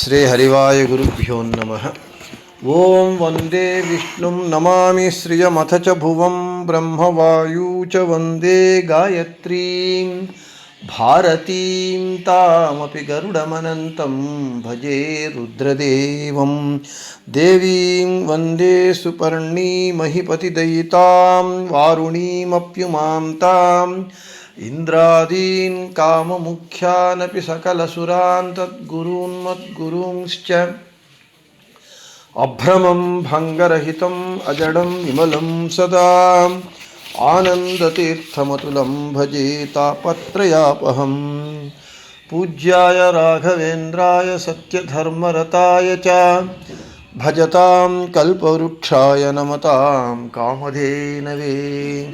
श्रीहरिवायुगुरुभ्यो नमः ॐ वन्दे विष्णुं नमामि श्रियमथ च भुवं ब्रह्मवायू च वन्दे गायत्रीं भारतीं तामपि गरुडमनन्तं भजे रुद्रदेवं देवीं वन्दे सुपर्णीमहिपतिदयितां वारुणीमप्युमां ताम् इन्द्रादीन् काममुख्यानपि सकलसुरान् तद्गुरून् अभ्रमं भङ्गरहितम्, अजडं विमलं सदा। आनन्दतीर्थमतुलं भजे तापत्रयापहम्। पूज्याय राघवेन्द्राय सत्यधर्मरताय च। भजतां कल्पवृक्षाय नमतां कामधेनवे।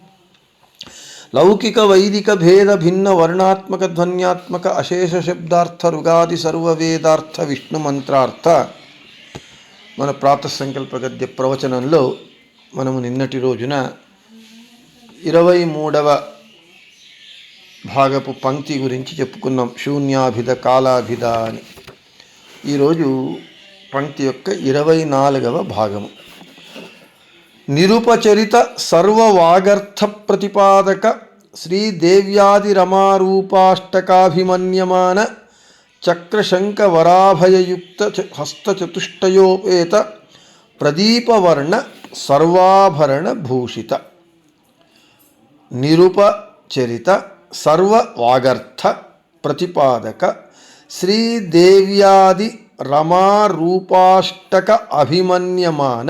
లౌకిక వైదిక భేద భిన్న వర్ణాత్మక ధ్వన్యాత్మక అశేష శబ్దార్థ రుగాది సర్వవేదార్థ విష్ణు మంత్రార్థ మన ప్రాతసంకల్ప గద్య ప్రవచనంలో మనము నిన్నటి రోజున ఇరవై మూడవ భాగపు పంక్తి గురించి చెప్పుకున్నాం. శూన్యాభిధ కాలాభిధ అని. ఈరోజు పంక్తి యొక్క ఇరవై నాలుగవ భాగము. నిరుపచరిత సర్వవాగర్థ ప్రతిపాదక శ్రీదేవ్యాదిరమారూపాష్టకాభిమన్యమాన చక్రశంకవరాభయయుక్త హస్తచతుష్టయోపేత ప్రదీపవర్ణ సర్వాభరణ భూషిత నిరుపచరిత సర్వవాగర్థ ప్రతిపాదక శ్రీదేవ్యాది రమారూపాష్టక అభిమన్యమాన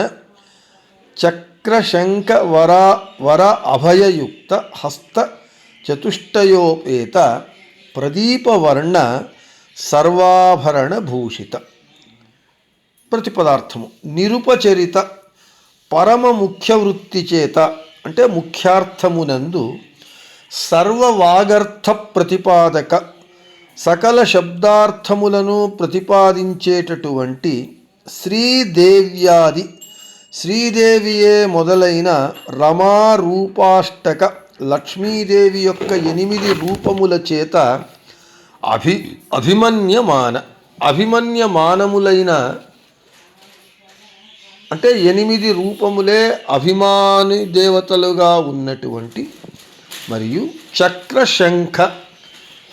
చక్ర చక్రశంక వర వర అభయయుక్త హస్త చతుష్టయోపేత ప్రదీపవర్ణ సర్వాభరణ భూషిత ప్రతిపదార్థము నిరుపచరిత పరమ ముఖ్య వృత్తి చేత అంటే ముఖ్యార్థమునందు సర్వవాగర్థ ప్రతిపాదక సకల శబ్దార్థములను ప్రతిపాదించేటటువంటి శ్రీదేవ్యాది శ్రీదేవియే మొదలైన రమారూపాష్టక లక్ష్మీదేవి యొక్క ఎనిమిది రూపముల చేత అభి అభిమన్యమాన అభిమన్యమానములైన అంటే ఎనిమిది రూపములే అభిమాని దేవతలుగా ఉన్నటువంటి మరియు చక్ర శంఖ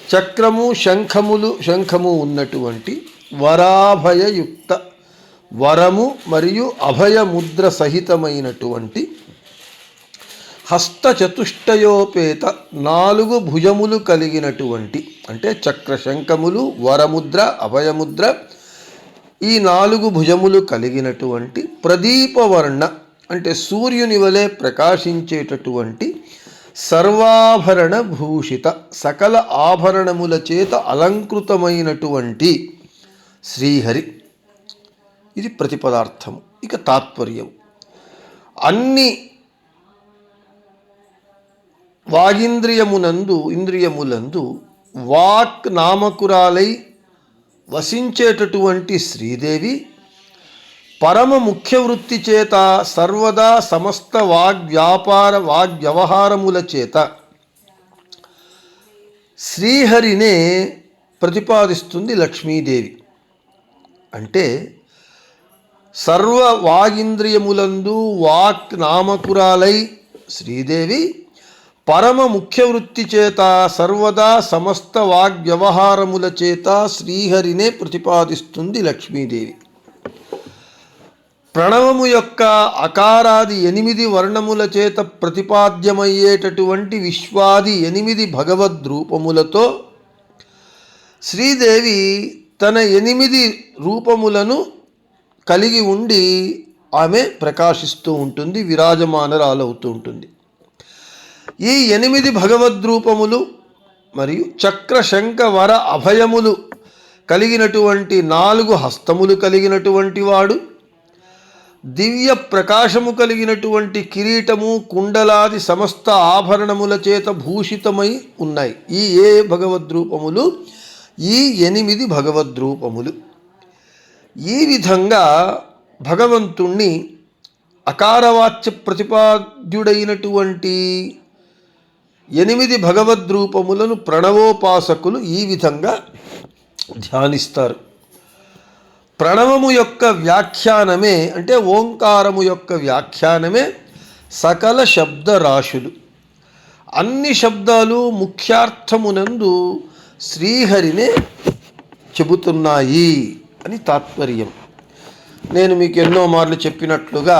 చక్రము శంఖములు శంఖము ఉన్నటువంటి వరాభయయుక్త వరము మరియు అభయముద్ర సహితమైనటువంటి హస్తచతుష్టయోపేత నాలుగు భుజములు కలిగినటువంటి అంటే చక్రశంఖములు వరముద్ర అభయముద్ర ఈ నాలుగు భుజములు కలిగినటువంటి ప్రదీపవర్ణ అంటే సూర్యుని వలె ప్రకాశించేటటువంటి సర్వాభరణ భూషిత సకల ఆభరణముల చేత అలంకృతమైనటువంటి శ్రీహరి. ఇది ప్రతిపదార్థము ఇక తాత్పర్యం అన్ని వాగింద్రియమునందు ఇంద్రియములందు వాక్ నామకురాలై వసించేటటువంటి శ్రీదేవి పరమ ముఖ్య వృత్తి చేత సర్వదా సమస్త వాగ్వ్యాపార వాగ్వ్యవహారముల చేత శ్రీహరినే ప్రతిపాదిస్తుంది లక్ష్మీదేవి. అంటే సర్వ వాగింద్రియములందు వాక్ నామకురాలై శ్రీదేవి పరమ ముఖ్య వృత్తి చేత సర్వదా సమస్త వాగ్వ్యవహారముల చేత శ్రీహరినే ప్రతిపాదిస్తుంది లక్ష్మీదేవి. ప్రణవము యొక్క అకారాది ఎనిమిది వర్ణముల చేత ప్రతిపాద్యమయ్యేటటువంటి విశ్వాది ఎనిమిది భగవద్ రూపములతో శ్రీదేవి తన ఎనిమిది రూపములను కలిగి ఉండి ఆమె ప్రకాశిస్తూ ఉంటుంది విరాజమానరాలవుతూ ఉంటుంది ఈ ఎనిమిది భగవద్రూపములు మరియు చక్ర శంఖ వర అభయములు కలిగినటువంటి నాలుగు హస్తములు కలిగినటువంటి వాడు దివ్య ప్రకాశము కలిగినటువంటి కిరీటము కుండలాది సమస్త ఆభరణముల చేత భూషితమై ఉన్నాయి. ఈ ఏ భగవద్రూపములు? ఈ ఎనిమిది భగవద్రూపములు. ఈ విధంగా భగవంతుణ్ణి అకారవాచ్య ప్రతిపాద్యుడైనటువంటి ఎనిమిది భగవద్రూపములను ప్రణవోపాసకులు ఈ విధంగా ధ్యానిస్తారు. ప్రణవము యొక్క వ్యాఖ్యానమే అంటే ఓంకారము యొక్క వ్యాఖ్యానమే సకల శబ్దరాశులు. అన్ని శబ్దాలు ముఖ్యార్థమునందు శ్రీహరినే చెబుతున్నాయి. అని తాత్పర్యం. నేను మీకు ఎన్నో మార్లు చెప్పినట్లుగా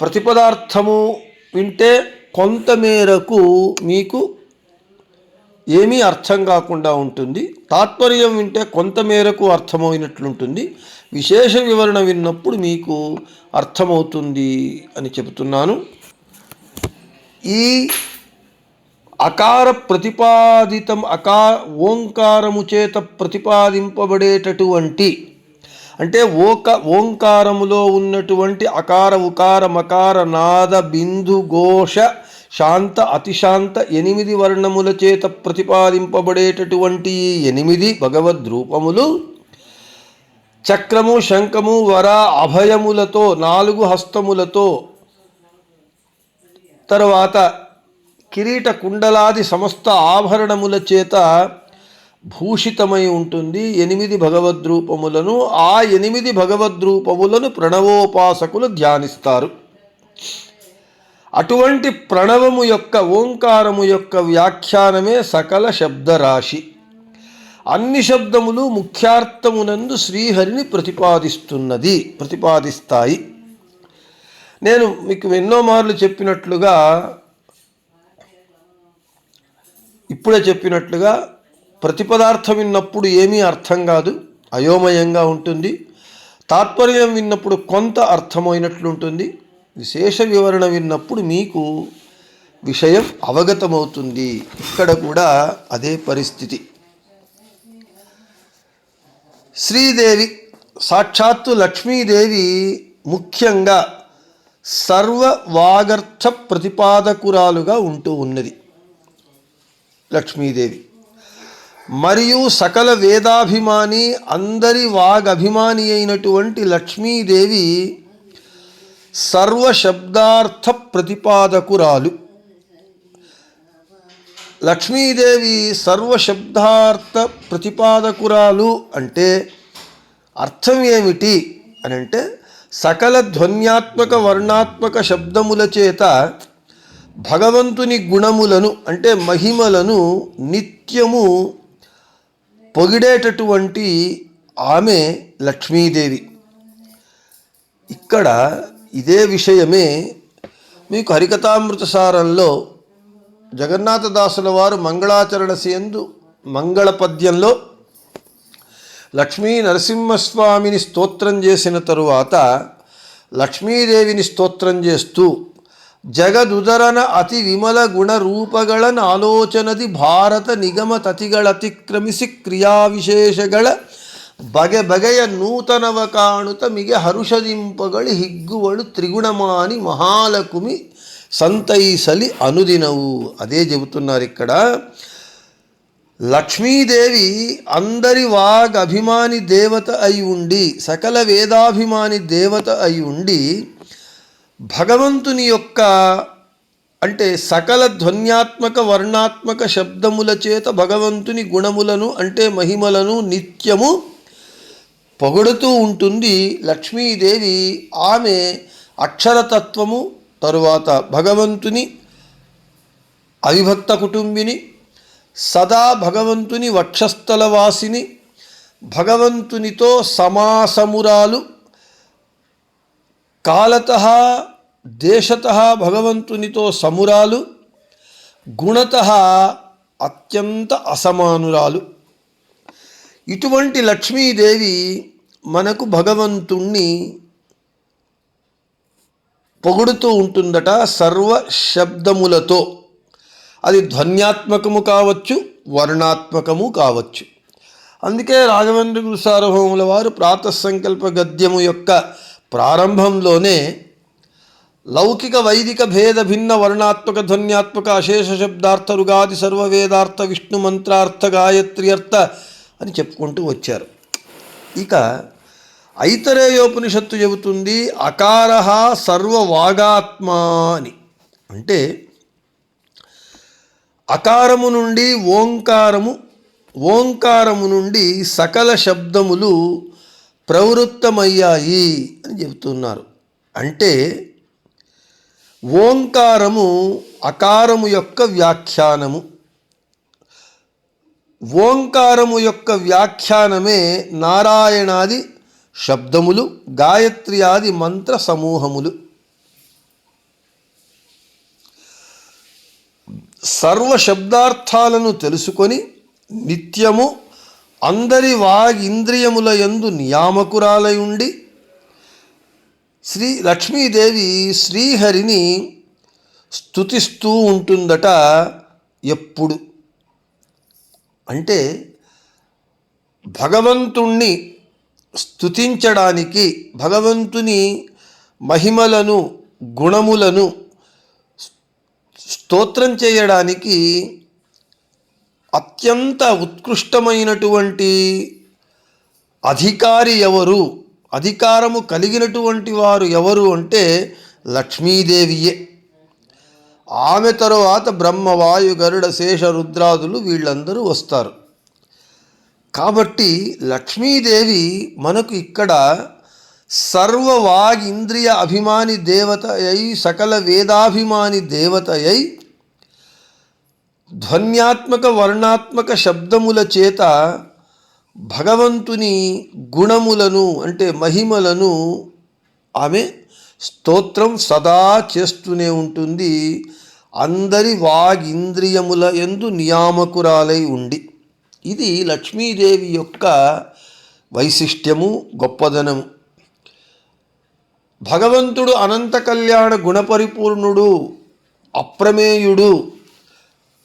ప్రతిపదార్థము వింటే కొంతమేరకు మీకు ఏమీ అర్థం కాకుండా ఉంటుంది. తాత్పర్యం వింటే కొంతమేరకు అర్థమైనట్లుంటుంది. విశేష వివరణ విన్నప్పుడు మీకు అర్థమవుతుంది అని చెబుతున్నాను. ఈ అకార ప్రతిపాదితం అకా ఓంకారము చేత ప్రతిపాదింపబడేటటువంటి అంటే ఓక ఓంకారములో ఉన్నటువంటి అకార ఉకార మకార నాద బిందు ఘోష శాంత అతిశాంత ఎనిమిది వర్ణముల చేత ప్రతిపాదింపబడేటటువంటి ఎనిమిది ఎనిమిది భగవద్రూపములు చక్రము శంఖము వర అభయములతో నాలుగు హస్తములతో తర్వాత కిరీట కుండలాది సమస్త ఆభరణముల చేత భూషితమై ఉంటుంది. ఎనిమిది భగవద్రూపములను ఆ ఎనిమిది భగవద్రూపములను ప్రణవోపాసకులు ధ్యానిస్తారు. అటువంటి ప్రణవము యొక్క ఓంకారము యొక్క వ్యాఖ్యానమే సకల శబ్దరాశి. అన్ని శబ్దములు ముఖ్యార్థమునందు శ్రీహరిని ప్రతిపాదిస్తున్నది ప్రతిపాదిస్తాయి. నేను మీకు ఎన్నో మార్లు చెప్పినట్లుగా ఇప్పుడే చెప్పినట్లుగా ప్రతిపదార్థం విన్నప్పుడు ఏమీ అర్థం కాదు అయోమయంగా ఉంటుంది. తాత్పర్యం విన్నప్పుడు కొంత అర్థమైనట్లుంటుంది. విశేష వివరణ విన్నప్పుడు మీకు విషయం అవగతమవుతుంది. ఇక్కడ కూడా అదే పరిస్థితి. శ్రీదేవి సాక్షాత్తు లక్ష్మీదేవి ముఖ్యంగా సర్వ వాగర్థ ప్రతిపాదకురాలుగా ఉంటూ ఉన్నది. లక్ష్మీదేవి. మరియు సకల వేదాభిమాని అందరి వాగభిమాని అయినటువంటి లక్ష్మీదేవి సర్వ శబ్దార్థ ప్రతిపాదకురాలు లక్ష్మీదేవి సర్వ శబ్దార్థ ప్రతిపాదకురాలు అంటే అర్థం ఏమిటి అని అంటే సకల ధ్వన్యాత్మక వర్ణాత్మక శబ్దముల చేత భగవంతుని గుణములను అంటే మహిమలను నిత్యము పొగిడేటటువంటి ఆమె లక్ష్మీదేవి. ఇక్కడ ఇదే విషయమే మీకు హరికథామృత సారంలో జగన్నాథదాసుల వారు మంగళాచరణ సేందు మంగళ పద్యంలో లక్ష్మీ నరసింహస్వామిని స్తోత్రం చేసిన తరువాత లక్ష్మీదేవిని స్తోత్రం చేస్తూ ಜಗದುದರನ ಅತಿ ವಿಮಲ ಗುಣ ರೂಪಗಳ ಆಲೋಚನದಿ ಭಾರತ ನಿಗಮ ತತಿಗಳತಿಕ್ರಮಿಸಿ ಕ್ರಿಯಾವಿಶೇಷಗಳ ಬಗೆ ಬಗೆಯ ನೂತನವ ಕಾಣುತ್ತ ಮಿಗೆ ಹರುಷದಿಂಪಗಳು ಹಿಗ್ಗುವಳು ತ್ರಿಗುಣಮಾನಿ మహాలకుమి సంతైసలి అనుదినవు అదే చెబుతున్నారు ఇక్కడ లక్ష్మీదేవి అందరి వాగ్ అభిమాని దేవత అయి ఉండి సకల వేదాభిమాని దేవత అయి ఉండి భగవంతుని యొక్క అంటే సకల ధ్వన్యాత్మక వర్ణాత్మక శబ్దముల చేత భగవంతుని గుణములను అంటే మహిమలను నిత్యము పొగుడుతూ ఉంటుంది లక్ష్మీదేవి. ఆమె అక్షరతత్వము తరువాత భగవంతుని అవిభక్త కుటుంబిని సదా భగవంతుని వక్షస్థల వాసిని భగవంతునితో సమాసమురాలు కాలత దేశత భగవంతునితో సమురాలు గుణత అత్యంత అసమానురాలు. ఇటువంటి లక్ష్మీదేవి మనకు భగవంతుణ్ణి పొగుడుతూ ఉంటుందట సర్వ శబ్దములతో. అది ధ్వన్యాత్మకము కావచ్చు వర్ణాత్మకము కావచ్చు. అందుకే రాఘవేంద్ర గురు సార్వభౌముల వారు ప్రాతసంకల్ప గద్యము యొక్క ప్రారంభంలోనే లౌకిక వైదిక భేద భిన్న వర్ణాత్మక ధ్వన్యాత్మక అశేష శబ్దార్థ రుగాది సర్వవేదార్థ విష్ణు మంత్రార్థ గాయత్రి అర్థ అని చెప్పుకుంటూ వచ్చారు. ఇక ఐతరేయోపనిషత్తు చెబుతుంది అకార సర్వవాగాత్మ అని అంటే అకారము నుండి ఓంకారము ఓంకారము నుండి సకల శబ్దములు ప్రవృత్తమయ్యాయి అని చెబుతున్నారు. అంటే ఓంకారము అకారము యొక్క వ్యాఖ్యానము. ఓంకారము యొక్క వ్యాఖ్యానమే నారాయణాది శబ్దములు గాయత్రి ఆది మంత్ర సమూహములు. సర్వ శబ్దార్థాలను తెలుసుకొని నిత్యము అందరి వాగింద్రియముల యందు నియామకురాలై ఉండి శ్రీ లక్ష్మీదేవి శ్రీహరిని స్థుతిస్తూ ఉంటుందట ఎప్పుడు? అంటే భగవంతుణ్ణి స్థుతించడానికి భగవంతుని మహిమలను గుణములను స్తోత్రం చేయడానికి అత్యంత ఉత్కృష్టమైనటువంటి అధికారి ఎవరు? అధికారము కలిగినటువంటి వారు ఎవరు అంటే లక్ష్మీదేవియే. ఆమె తరువాత బ్రహ్మవాయు గరుడ శేష రుద్రాదులు వీళ్ళందరూ వస్తారు. కాబట్టి లక్ష్మీదేవి మనకు ఇక్కడ సర్వ వాగింద్రియ అభిమాని దేవత అయి సకల వేదాభిమాని దేవత అయి ధ్వన్యాత్మక వర్ణాత్మక శబ్దముల చేత భగవంతుని గుణములను అంటే మహిమలను ఆమె స్తోత్రం సదా చేస్తూనే ఉంటుంది. అందరి వాగింద్రియముల ఎందు నియామకురాలై ఉండి. ఇది లక్ష్మీదేవి యొక్క వైశిష్ట్యము గొప్పదనము. భగవంతుడు అనంత కళ్యాణ గుణపరిపూర్ణుడు అప్రమేయుడు.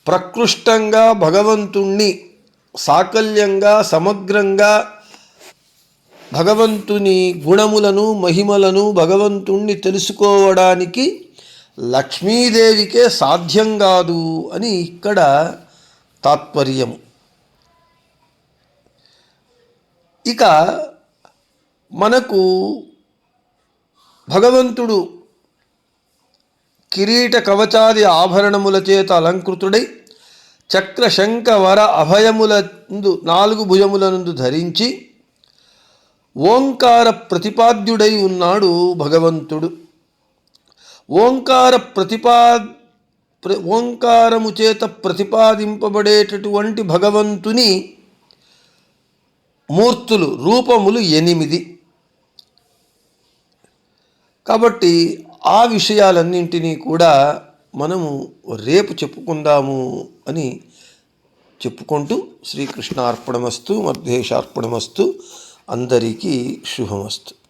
ప్రకృష్టంగా భగవంతుణ్ణి సాకల్యంగా సమగ్రంగా భగవంతుని గుణములను మహిమలను భగవంతుణ్ణి తెలుసుకోవడానికి లక్ష్మీదేవికే సాధ్యం కాదు అని ఇక్కడ తాత్పర్యము ఇక మనకు భగవంతుడు కిరీట కవచాది ఆభరణముల చేత అలంకృతుడై చక్ర శంఖ వర అభయములందు నాలుగు భుజములనందు ధరించి ఓంకార ప్రతిపాద్యుడై ఉన్నాడు భగవంతుడు. ఓంకార ప్రతిపా ప్ర- ఓంకారము చేత ప్రతిపాదింపబడేటటువంటి భగవంతుని మూర్తులు రూపములు ఎనిమిది. కాబట్టి ఆ విషయాలన్నింటినీ కూడా మనము రేపు చెప్పుకుందాము అని చెప్పుకుంటూ శ్రీకృష్ణ అర్పణమస్తు అందరికీ శుభమస్తు.